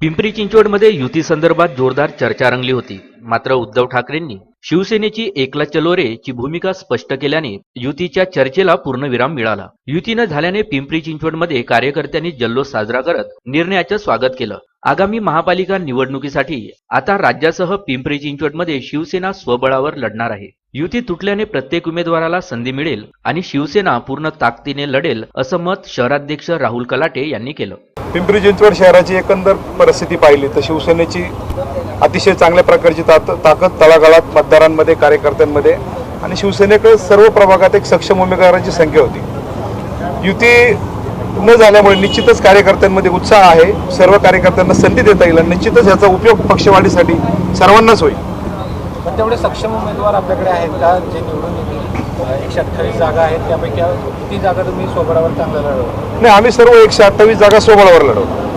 पिंपरी चिंचवडमध्ये युती संदर्भात जोरदार चर्चा रंगली होती. मात्र उद्धव ठाकरेंनी शिवसेनेची एकला चलोरे ची भूमिका स्पष्ट केल्याने युतीच्या चर्चेला पूर्णविराम मिळाला. युतीनं झाल्याने पिंपरी चिंचवडमध्ये कार्यकर्त्यांनी जल्लोष साजरा करत निर्णयाचं स्वागत केलं. आगामी महापालिका निवडणुकीसाठी आता राज्यासह पिंपरी चिंचवडमध्ये शिवसेना स्वबळावर लढणार आहे. युती तुटल्याने प्रत्येक उमेदवाराला संधी मिळेल आणि शिवसेना पूर्ण ताकदीने लढेल असं मत शहराध्यक्ष राहुल कलाटे यांनी केलं. पिंपरी चिंचवड शहराची एकंदर परिस्थिती पाहिली तर शिवसेनेची अतिशय चांगल्या प्रकारची ताक ताकद तळागाळात मतदारांमध्ये कार्यकर्त्यांमध्ये आणि शिवसेनेकडे सर्व प्रभागात एक सक्षम उमेदवारांची संख्या होती. युती न झाल्यामुळे निश्चितच कार्यकर्त्यांमध्ये उत्साह आहे. सर्व कार्यकर्त्यांना संधी देता येईल आणि निश्चितच याचा उपयोग पक्षवाढीसाठी सर्वांनाच होईल. तेवढे सक्षम उमेदवार आपल्याकडे आहेत का? जे निवडून येतील? एकशे अठ्ठावीस जागा आहेत त्यापैकी किती जागा तुम्ही सोबळावर चांगल्या लढवता? नाही आम्ही सर्व एकशे अठ्ठावीस जागा सोबळावर लढवतो.